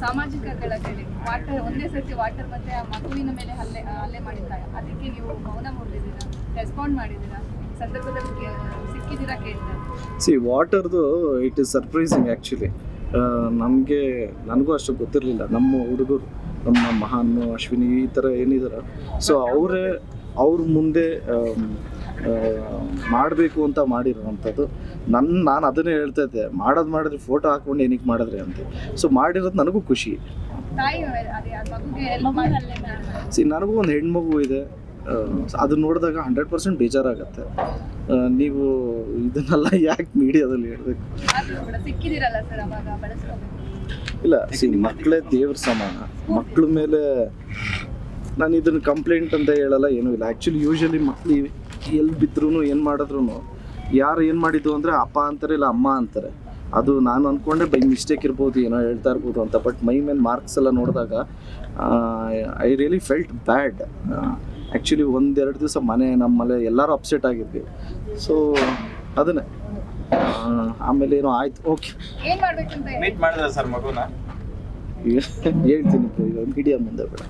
ಸಾಮಾಜಿಕ ಕಳಕಳಿ ವಾಟರ್ ಒಂದೇ ಸರ್ತಿ ವಾಟರ್ ಮತ್ತೆ ಆ ಮಗುವಿನ ಮೇಲೆ ಹಲ್ಲೆ ಹಲ್ಲೆ ಮಾಡಿದ್ದಾರೆ ಅದಕ್ಕೆ ನೀವು ಮೌನ ಮುರಿದಿದ್ದೀರಾ ರೆಸ್ಪಾಂಡ್ ಮಾಡಿದ್ದೀರಾ ಸಂದರ್ಭದಲ್ಲಿ ಸಿಕ್ಕಿದ್ದೀರಾ ಕೇಳ್ತಾರೆ ಸಿ ವಾಟರ್ದು ಇಟ್ ಇಸ್ ಸರ್ಪ್ರೈಸಿಂಗ್ ಆ್ಯಕ್ಚುಲಿ ನಮಗೆ ನನಗೂ ಅಷ್ಟು ಗೊತ್ತಿರಲಿಲ್ಲ. ನಮ್ಮ ಹುಡುಗರು ನಮ್ಮ ಮಹಾನ್ ಅಶ್ವಿನಿ ಈ ಥರ ಏನಿದ್ದಾರೆ ಸೊ ಅವರೇ ಅವ್ರ ಮುಂದೆ ಮಾಡಬೇಕು ಅಂತ ಮಾಡಿರೋವಂಥದ್ದು. ನನ್ನ ನಾನು ಅದನ್ನೇ ಹೇಳ್ತಾ ಇದ್ದೆ. ಮಾಡೋದು ಮಾಡಿದ್ರೆ ಫೋಟೋ ಹಾಕ್ಕೊಂಡು ಏನಕ್ಕೆ ಮಾಡಿದ್ರೆ ಅಂತ. ಸೊ ಮಾಡಿರೋದು ನನಗೂ ಖುಷಿ. ಸಿ ನನಗೂ ಒಂದು ಹೆಣ್ಮಗು ಇದೆ. ಅದನ್ನ ನೋಡಿದಾಗ ಹಂಡ್ರೆಡ್ ಪರ್ಸೆಂಟ್ ಬೇಜಾರಾಗತ್ತೆ. ನೀವು ಇದನ್ನೆಲ್ಲ ಯಾಕೆ ಮೀಡಿಯಾದಲ್ಲಿ ಹೇಳಬೇಕು? ಇಲ್ಲ ಸಿ ಮಕ್ಕಳೇ ದೇವ್ರ ಸಮಾನ. ಮಕ್ಕಳ ಮೇಲೆ ನಾನು ಇದನ್ನು ಕಂಪ್ಲೇಂಟ್ ಅಂತ ಹೇಳಲ್ಲ ಏನೂ ಇಲ್ಲ. ಆ್ಯಕ್ಚುಲಿ ಯೂಶಲಿ ಮಕ್ಳು ಎಲ್ಲಿ ಬಿದ್ರೂ ಏನು ಮಾಡಿದ್ರು ಯಾರು ಏನು ಮಾಡಿದ್ದು ಅಂದರೆ ಅಪ್ಪ ಅಂತಾರೆ ಇಲ್ಲ ಅಮ್ಮ ಅಂತಾರೆ. ಅದು ನಾನು ಅಂದ್ಕೊಂಡೆ ಬೈ ಮಿಸ್ಟೇಕ್ ಇರ್ಬೋದು ಏನೋ ಹೇಳ್ತಾ ಇರ್ಬೋದು ಅಂತ. ಬಟ್ ಮೈ ಮೇಲೆ ಮಾರ್ಕ್ಸ್ ಎಲ್ಲ ನೋಡಿದಾಗ I really felt bad actually ಒಂದೆರಡು ದಿವಸ ಮನೆ ನಮ್ಮಲ್ಲೇ ಎಲ್ಲರೂ ಅಪ್ಸೆಟ್ ಆಗಿದ್ವಿ. ಸೊ ಅದನ್ನೇ. ಆ, ಆಮೇಲೆ ಏನೋ ಆಯ್ತು. ಓಕೆ ಏನ್ ಮಾಡ್ಬೇಕಂತ ಮೀಟ್ ಮಾಡಿದ್ರ ಸರ್ ಮಗುನ? ಹೇಳ್ತೀನಿ ಮೀಡಿಯಾ ಮುಂದೆ ಬೇಡ.